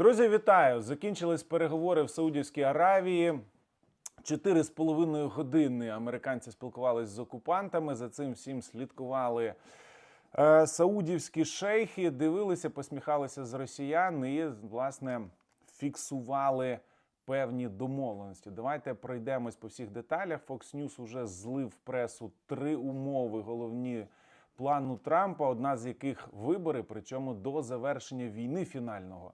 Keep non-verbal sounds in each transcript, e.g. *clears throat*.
Друзі, вітаю! Закінчились переговори в Саудівській Аравії. Чотири з половиною години американці спілкувалися з окупантами. За цим всім слідкували е, саудівські шейхи, дивилися, посміхалися з росіян і, власне, фіксували певні домовленості. Давайте пройдемось по всіх деталях. Fox News уже злив пресу три умови головні плану Трампа, одна з яких вибори, причому до завершення війни фінального.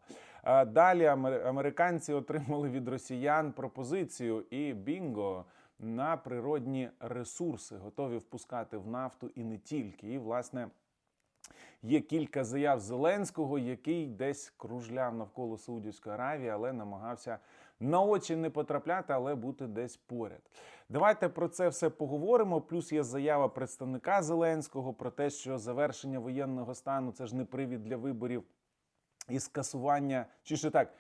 Далі американці отримали від росіян пропозицію і бінго на природні ресурси, готові впускати в нафту і не тільки. І власне. Є кілька заяв Зеленського, який десь кружляв навколо Саудівської Аравії, але намагався на очі не потрапляти, але бути десь поряд. Давайте про це все поговоримо. Плюс є заява представника Зеленського про те, що завершення воєнного стану це ж не привід для виборів і скасування, чи ще так,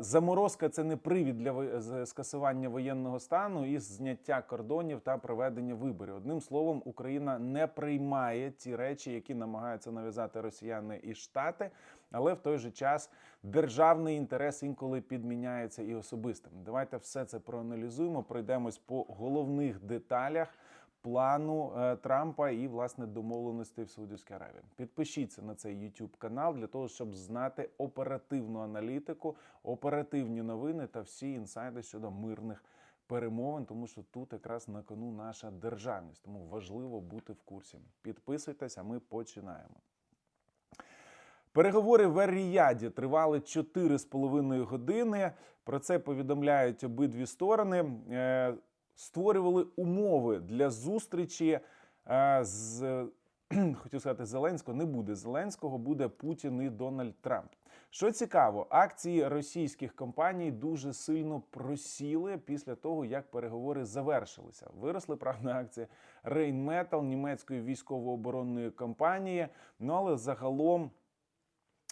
заморозка це не привід для скасування воєнного стану і зняття кордонів та проведення виборів. Одним словом, Україна не приймає ті речі, які намагаються нав'язати росіяни і штати, але в той же час державний інтерес інколи підміняється і особистим. Давайте все це проаналізуємо, пройдемось по головних деталях плану е, Трампа і власне домовленостей в Саудівській Аравії. Підпишіться на цей YouTube канал для того, щоб знати оперативну аналітику, оперативні новини та всі інсайди щодо мирних перемовин, тому що тут якраз на кону наша державність. Тому важливо бути в курсі. Підписуйтесь, а ми починаємо. Переговори в Ер-Ріяді тривали 4,5 години. Про це повідомляють обидві сторони. Створювали умови для зустрічі е, з *clears throat* хотів сказати Зеленського. Не буде Зеленського, буде Путін і Дональд Трамп. Що цікаво, акції російських компаній дуже сильно просіли після того, як переговори завершилися. Виросли правда акції Rheinmetall, німецької військово-оборонної компанії. Ну але загалом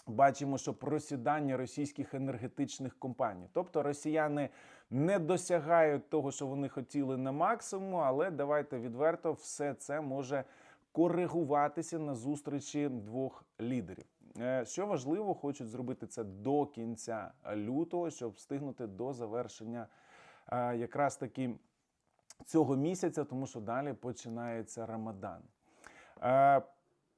бачимо, що просідання російських енергетичних компаній. Тобто росіяни не досягають того, що вони хотіли на максимум, але давайте відверто, все це може коригуватися на зустрічі двох лідерів. Е, Що важливо, хочуть зробити це до кінця лютого, щоб встигнути до завершення е, якраз таки цього місяця, тому що далі починається Рамадан.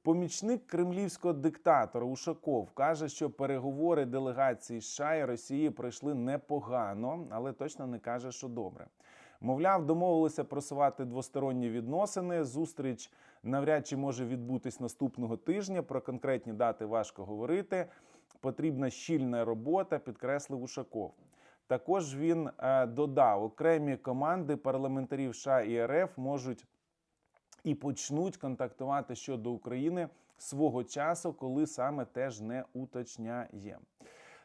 Помічник кремлівського диктатора Ушаков каже, що переговори делегації США і Росії пройшли непогано, але точно не каже, що добре. Мовляв, домовилися просувати двосторонні відносини. Зустріч навряд чи може відбутись наступного тижня. Про конкретні дати важко говорити. Потрібна щільна робота, підкреслив Ушаков. Також він е, додав, окремі команди парламентарів США і РФ можуть і почнуть контактувати щодо України свого часу, коли саме теж не уточняє.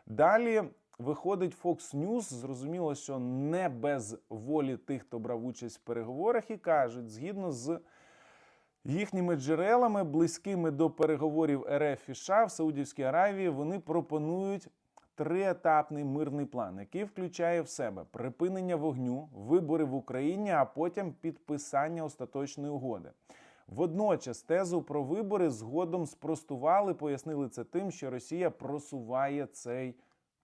Далі виходить Fox News. Зрозуміло, що не без волі тих, хто брав участь в переговорах, і кажуть, згідно з їхніми джерелами, близькими до переговорів РФ і США в Саудівській Аравії, вони пропонують триетапний мирний план, який включає в себе припинення вогню, вибори в Україні, а потім підписання остаточної угоди. Водночас тезу про вибори згодом спростували, пояснили це тим, що Росія просуває цей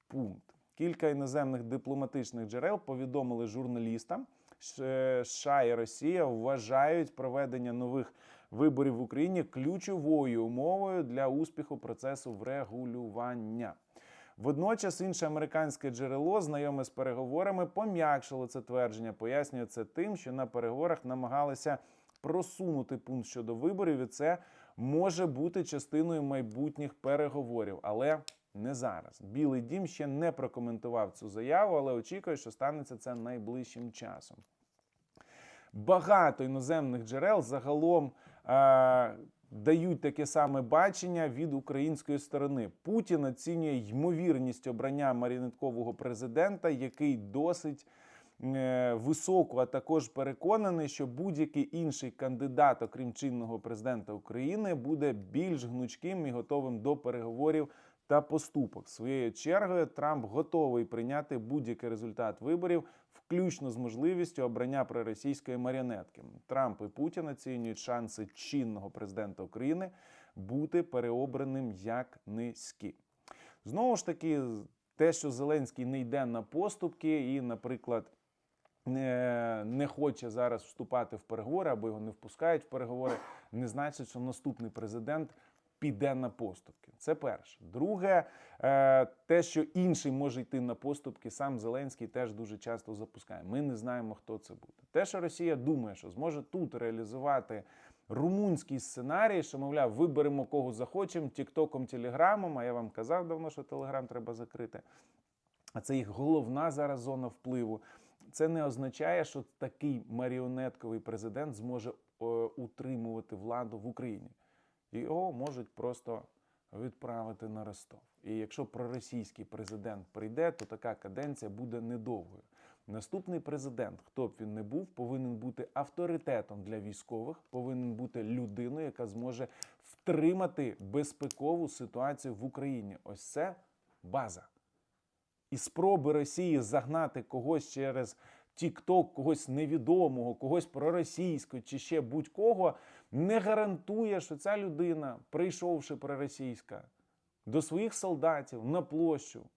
пункт. Кілька іноземних дипломатичних джерел повідомили журналістам, що е, США і Росія вважають проведення нових виборів в Україні ключовою умовою для успіху процесу врегулювання. Водночас інше американське джерело, знайоме з переговорами, пом'якшило це твердження, пояснює це тим, що на переговорах намагалися просунути пункт щодо виборів, і це може бути частиною майбутніх переговорів, але не зараз. Білий дім ще не прокоментував цю заяву, але очікує, що станеться це найближчим часом. Багато іноземних джерел загалом е, дають таке саме бачення від української сторони. Путін оцінює ймовірність обрання маріонеткового президента, який досить е, високу, а також переконаний, що будь-який інший кандидат, окрім чинного президента України, буде більш гнучким і готовим до переговорів та поступок. Своєю чергою Трамп готовий прийняти будь-який результат виборів, включно з можливістю обрання проросійської маріонетки. Трамп і Путін оцінюють шанси чинного президента України бути переобраним як низькі. Знову ж таки, те, що Зеленський не йде на поступки і, наприклад, не, не хоче зараз вступати в переговори або його не впускають в переговори, не значить, що наступний президент піде на поступки. Це перше. Друге, е, те, що інший може йти на поступки, сам Зеленський теж дуже часто запускає. Ми не знаємо, хто це буде. Те, що Росія думає, що зможе тут реалізувати румунський сценарій, що, мовляв, виберемо кого захочемо, тіктоком, телеграмом. А я вам казав давно, що телеграм треба закрити. А це їх головна зараз зона впливу. Це не означає, що такий маріонетковий президент зможе е, утримувати владу в Україні. Його можуть просто відправити на Ростов. І якщо проросійський президент прийде, то така каденція буде недовгою. Наступний президент, хто б він не був, повинен бути авторитетом для військових, повинен бути людиною, яка зможе втримати безпекову ситуацію в Україні. Ось це база. І спроби Росії загнати когось через Тік-Ток, когось невідомого, когось проросійського чи ще будь-кого, не гарантує, що ця людина, прийшовши проросійська, до своїх солдатів на площу,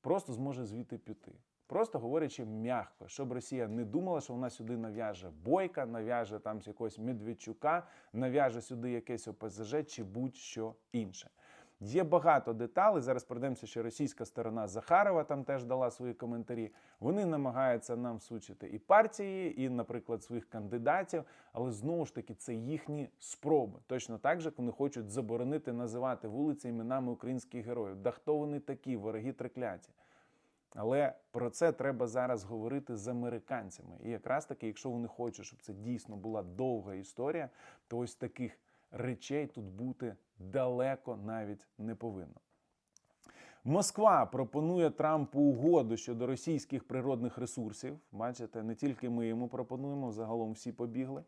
просто зможе звідти піти. Просто говорячи м'яко, щоб Росія не думала, що вона сюди нав'яже бойка, нав'яже там якогось Медведчука, нав'яже сюди якесь ОПЗЖ чи будь-що інше. Є багато деталей. Зараз пройдемося, що російська сторона Захарова там теж дала свої коментарі. Вони намагаються нам всучити і партії, і, наприклад, своїх кандидатів, але знову ж таки це їхні спроби. Точно так же, вони хочуть заборонити називати вулиці іменами українських героїв. Да хто вони такі, вороги трикляті? Але про це треба зараз говорити з американцями. І якраз таки, якщо вони хочуть, щоб це дійсно була довга історія, то ось таких речей тут бути далеко навіть не повинно. Москва пропонує Трампу угоду щодо російських природних ресурсів. Бачите, не тільки ми йому пропонуємо, загалом всі побігли.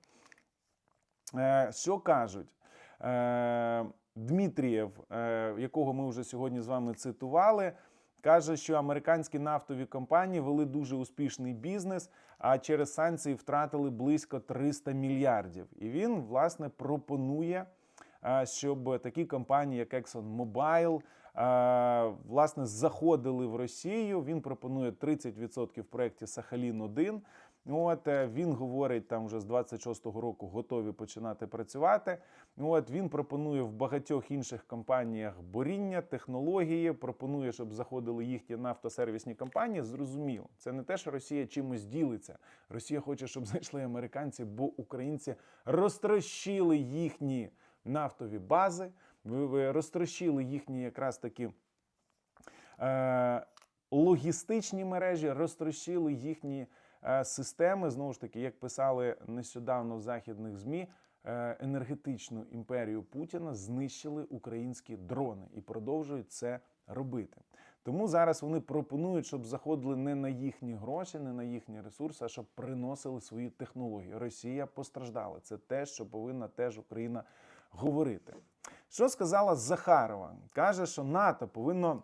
Е, Що кажуть? Е, Дмитрієв, е, якого ми вже сьогодні з вами цитували, каже, що американські нафтові компанії вели дуже успішний бізнес, а через санкції втратили близько 300 мільярдів. І він, власне, пропонує, е, щоб такі компанії, як ExxonMobil, е, власне, заходили в Росію. Він пропонує 30% в проєкті Сахалін 1 От е, він говорить там вже з 26-го року готові починати працювати. От він пропонує в багатьох інших компаніях боріння, технології. Пропонує, щоб заходили їхні нафтосервісні компанії. Зрозуміло, це не те, що Росія чимось ділиться. Росія хоче, щоб зайшли американці, бо українці розтрощили їхні нафтові бази, розтрощили їхні якраз таки. Е- Логістичні мережі розтрощили їхні системи. Знову ж таки, як писали нещодавно в західних змі, е, енергетичну імперію Путіна знищили українські дрони і продовжують це робити. Тому зараз вони пропонують, щоб заходили не на їхні гроші, не на їхні ресурси, а щоб приносили свої технології. Росія постраждала. Це те, що повинна теж Україна говорити. Що сказала Захарова? Каже, що НАТО повинно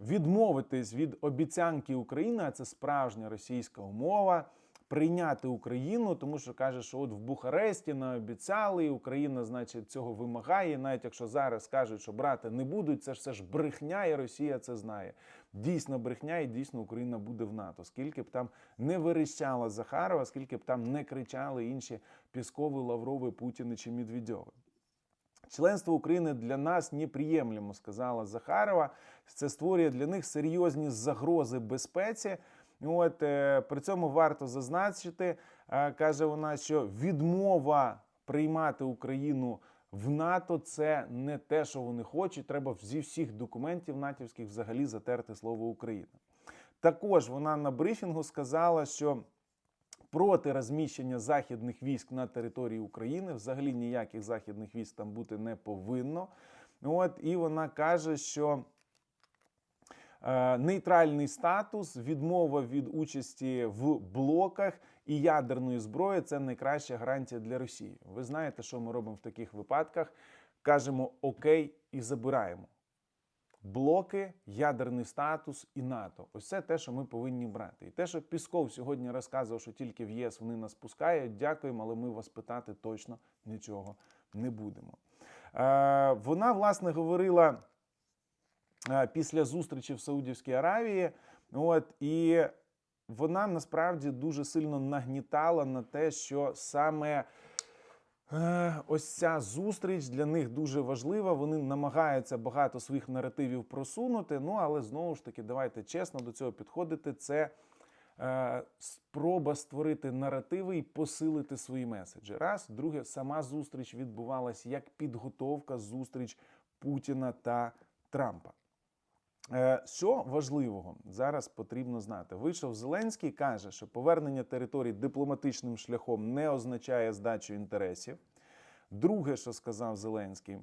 відмовитись від обіцянки України, а це справжня російська умова. Прийняти Україну, тому що каже, що от в Бухаресті наобіцяли, і Україна, значить, цього вимагає. Навіть якщо зараз кажуть, що брати не будуть, це ж все ж брехня, і Росія це знає. Дійсно брехня, і дійсно Україна буде в НАТО. Скільки б там не виріщала Захарова, скільки б там не кричали інші Піскови, Лаврови, Путіни чи Медведьови. Членство України для нас неприємлемо, сказала Захарова. Це створює для них серйозні загрози безпеці. От е, при цьому варто зазначити, е, каже вона, що відмова приймати Україну в НАТО це не те, що вони хочуть. Треба зі всіх документів натівських взагалі затерти слово Україна. Також вона на брифінгу сказала, що проти розміщення західних військ на території України. Взагалі ніяких західних військ там бути не повинно. От і вона каже, що е, нейтральний статус, відмова від участі в блоках і ядерної зброї це найкраща гарантія для Росії. Ви знаєте, що ми робимо в таких випадках? Кажемо окей і забираємо. Блоки, ядерний статус і НАТО. Ось це те, що ми повинні брати. І те, що Пісков сьогодні розказував, що тільки в ЄС вони нас пускають, дякуємо, але ми вас питати точно нічого не будемо. Е, вона, власне, говорила е, після зустрічі в Саудівській Аравії. От і вона насправді дуже сильно нагнітала на те, що саме. Е, Ось ця зустріч для них дуже важлива. Вони намагаються багато своїх наративів просунути. Ну але знову ж таки, давайте чесно до цього підходити. Це е, спроба створити наративи і посилити свої меседжі. Раз, друге, сама зустріч відбувалася як підготовка зустріч Путіна та Трампа. Е, Що важливого зараз потрібно знати? Вийшов Зеленський, каже, що повернення територій дипломатичним шляхом не означає здачу інтересів. Друге, що сказав Зеленський,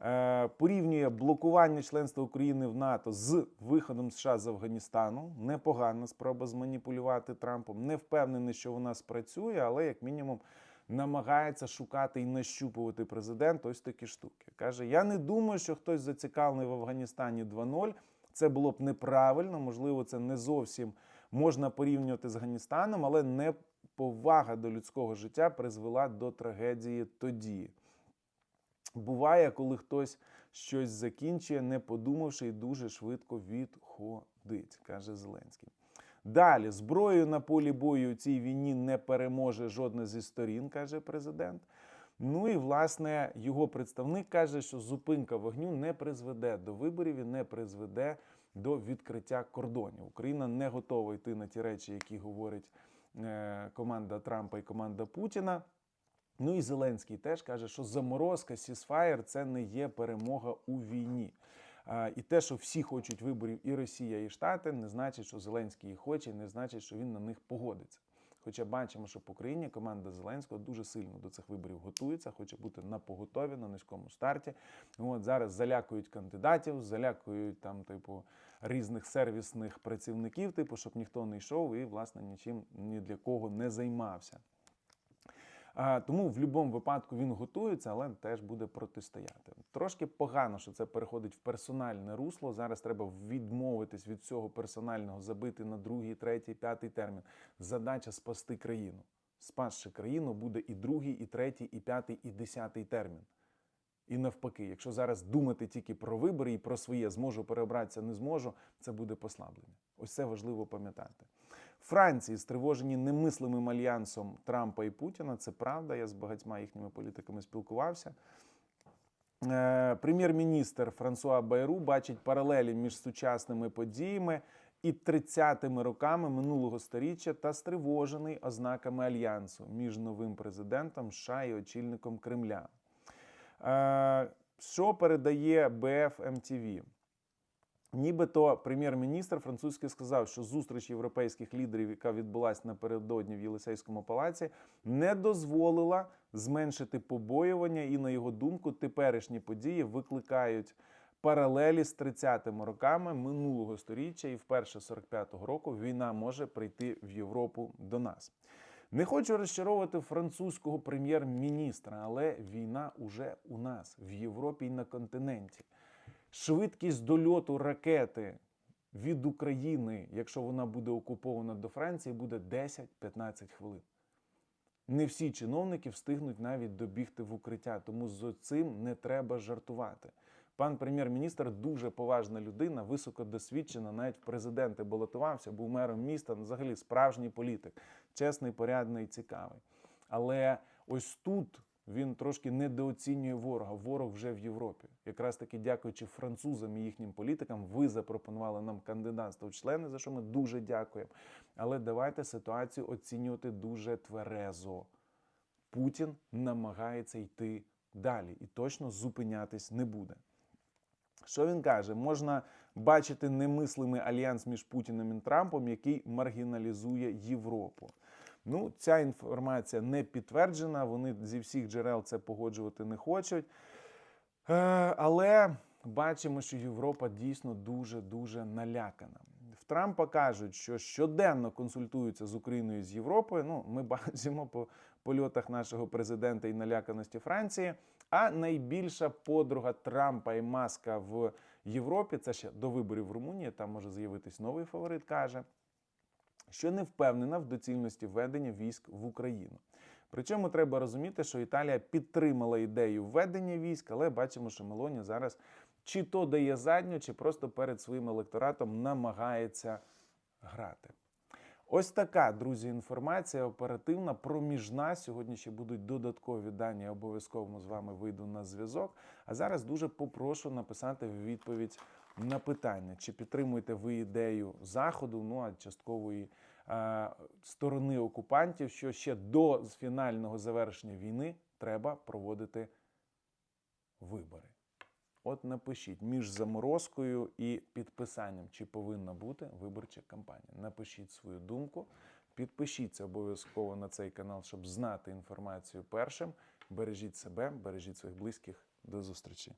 е, порівнює блокування членства України в НАТО з виходом США з Афганістану. Непогана спроба зманіпулювати Трампом. Не впевнений, що вона спрацює, але як мінімум намагається шукати і нащупувати президент ось такі штуки. Каже: Я не думаю, що хтось зацікавлений в Афганістані 2.0. Це було б неправильно, можливо, це не зовсім можна порівнювати з Афганістаном, але неповага до людського життя призвела до трагедії тоді. Буває, коли хтось щось закінчує, не подумавши, і дуже швидко відходить, каже Зеленський. Далі зброєю на полі бою у цій війні не переможе жодна зі сторін, каже президент. Ну і власне його представник каже, що зупинка вогню не призведе до виборів і не призведе до відкриття кордонів. Україна не готова йти на ті речі, які говорить е, команда Трампа і команда Путіна. Ну і Зеленський теж каже, що заморозка сісфаєр це не є перемога у війні. І те, що всі хочуть виборів, і Росія, і Штати, не значить, що Зеленський їх хоче, не значить, що він на них погодиться. Хоча бачимо, що по країні команда Зеленського дуже сильно до цих виборів готується, хоче бути на поготові на низькому старті. От зараз залякують кандидатів, залякують там, типу, різних сервісних працівників, типу, щоб ніхто не йшов і, власне, нічим ні для кого не займався. Тому в будь-якому випадку він готується, але теж буде протистояти. Трошки погано, що це переходить в персональне русло. Зараз треба відмовитись від цього персонального, забити на другий, третій, п'ятий термін. Задача спасти країну. Спасши країну буде і другий, і третій, і п'ятий, і десятий термін. І навпаки, якщо зараз думати тільки про вибори і про своє зможу переобратися, не зможу, це буде послаблення. Ось це важливо пам'ятати. Франції стривожені немислимим альянсом Трампа і Путіна. Це правда. Я з багатьма їхніми політиками спілкувався. Е, Прем'єр-міністр Франсуа Байру бачить паралелі між сучасними подіями і 30-ми роками минулого століття та стривожений ознаками альянсу між новим президентом США і очільником Кремля. Е, Що передає БФ МТВ? Нібито прем'єр-міністр французький сказав, що зустріч європейських лідерів, яка відбулася напередодні в Єлисейському палаці, не дозволила зменшити побоювання, і на його думку, теперішні події викликають паралелі з 30-ми роками минулого століття, і вперше 45-го року війна може прийти в Європу до нас. Не хочу розчаровувати французького прем'єр-міністра, але війна уже у нас в Європі і на континенті. Швидкість дольоту ракети від України, якщо вона буде окупована до Франції, буде 10-15 хвилин. Не всі чиновники встигнуть навіть добігти в укриття, тому з цим не треба жартувати. Пан прем'єр-міністр дуже поважна людина, високодосвідчена, навіть в президенти балотувався, був мером міста, ну, взагалі справжній політик, чесний, порядний, цікавий. Але ось тут він трошки недооцінює ворога. Ворог вже в Європі. Якраз таки, дякуючи французам і їхнім політикам, ви запропонували нам кандидатство в члени, за що ми дуже дякуємо. Але давайте ситуацію оцінювати дуже тверезо. Путін намагається йти далі і точно зупинятись не буде. Що він каже? Можна бачити немислимий альянс між Путіним і Трампом, який маргіналізує Європу. Ну, ця інформація не підтверджена. Вони зі всіх джерел це погоджувати не хочуть. Е, але бачимо, що Європа дійсно дуже дуже налякана. В Трампа кажуть, що щоденно консультуються з Україною і з Європою. Ну, ми *laughs* бачимо по польотах нашого президента і наляканості Франції. А найбільша подруга Трампа і Маска в Європі це ще до виборів в Румунії. Там може з'явитись новий фаворит. каже що не впевнена в доцільності введення військ в Україну. Причому треба розуміти, що Італія підтримала ідею введення військ, але бачимо, що Мелоні зараз чи то дає задню, чи просто перед своїм електоратом намагається грати. Ось така, друзі, інформація оперативна, проміжна. Сьогодні ще будуть додаткові дані. Я обов'язково з вами вийду на зв'язок. А зараз дуже попрошу написати відповідь на питання, чи підтримуєте ви ідею заходу, ну а часткової е, сторони окупантів, що ще до фінального завершення війни треба проводити вибори. От напишіть між заморозкою і підписанням, чи повинна бути виборча кампанія. Напишіть свою думку, підпишіться обов'язково на цей канал, щоб знати інформацію першим. Бережіть себе, бережіть своїх близьких. До зустрічі!